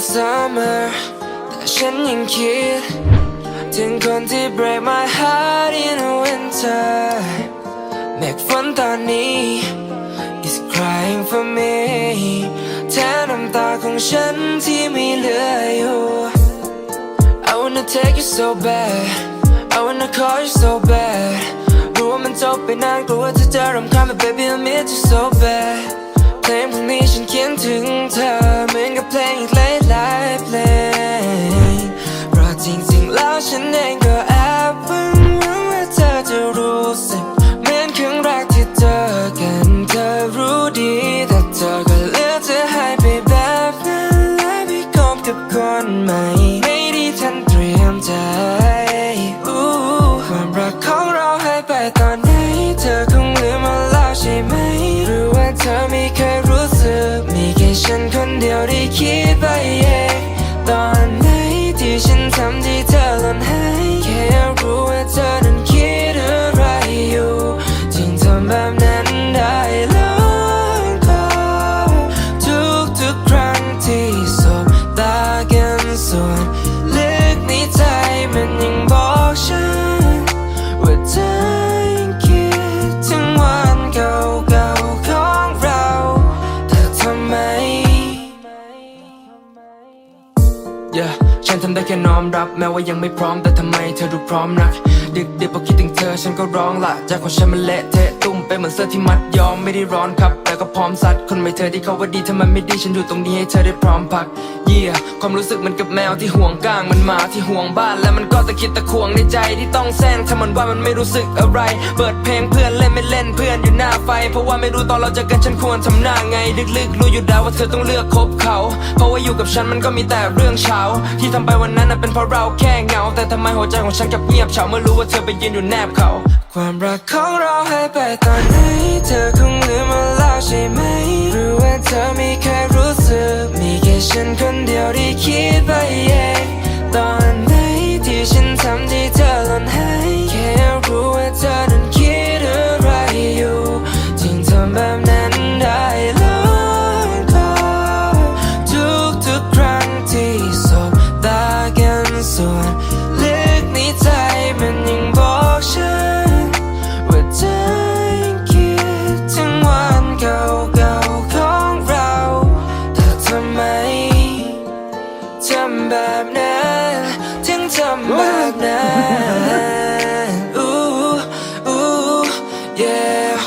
ที่ ain't of a summer แต่ฉันยังคิด ถึงคนที่ break my heart in the winter เมฆฝนตอนนี้ is crying for me แทนน้ำตาของฉันที่มีเหลืออยู่ I wanna take you so bad I wanna call you so bad รู้ว่ามันจบไปนานกลัวเธอจะรำคาญ but baby I miss you so bad เพลงพวกนี้ฉันเขียนถึงเธอเหมือนกับเพลงอีกหลายหลา องก็แอบหวังหวังว่าเธอจะรู้สึกเหมือนครั้งแรกที่เจอกันเธอรู้ดีแต่เธอก็เลือกจะให้ไปแบบนั้นและไปคบกับคนใหม่ไม่ได้ทันเตรียมใจความรักของเราหายไปตอนไหนเธอคงลืมมาแล้วใช่ไหมหรือว่าเธอไม่เคยรู้สึกมีแค่ฉันคนเดียวที่คิดไป Yeah ฉันทำได้แค่น้อมรับแม้ว่ายังไม่พร้อมแต่ทำไมเธอดูพร้อมนัก ดึกดึกพอคิดถึงเธอฉันก็ร้องละใจของฉันมันเละเทะตุ้ม เหมือนเสื้อที่มัดยอมไม่ได้ร้อนครับ แต่ก็พร้อมซัดคนไม่เธอที่เขาว่าดีถ้ามันไม่ดีฉันอยู่ตรงนี้ให้เธอได้พร้อมพัก เยี่ยความรู้สึกเหมันกับแมวที่ห่วงก้างมันหมาที่ห่วงบ้าน แล้วมันก็ตะคิดตะควงในใจที่ต้องแซงถ้ามันว่ามันไม่รู้สึกอะไร เปิดเพลงเพื่อนเล่นไม่เล่นเพื่อนอยู่หน้าไฟ เพราะว่าไม่รู้ตอนเราเจอกันฉันควรทำหน้าไงลึกๆรู้อยู่แล้วว่าเธอต้องเลือกคบเขา เพราะว่าอยู่กับฉันมันก็มีแต่เรื่องเช้า ที่ทำไปวันนั้นน่ะเป็นเพราะเราแค่เหงา แต่ทำไมหัวใจของฉันกลับเงียบเฉาเมื่อรู้ว่าเธอไปยืนอยู่แนบเขา ความรักของเราหายไปตอนไหนเธอคงลืมมาแล้วใช่ไหมหรือว่าเธอไม่เคยรู้สึกมีแค่ฉันคนเดียวที่คิดไปเองตอนไหนที่ฉันทำที่เธอหล่นหายแค่รู้ว่าเธอนั้นคิดอะไรอยู่จึงทำแบบนั้นได้แล้วก็ทุกทุกครั้งที่สบตากันส่วนลึกในใจมันำแบบนั้นถึงทำแบบนั้นอู้อู้ yeah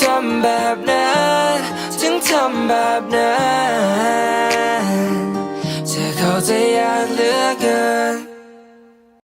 ทำแบบนั้นถึงทำแบบนั้น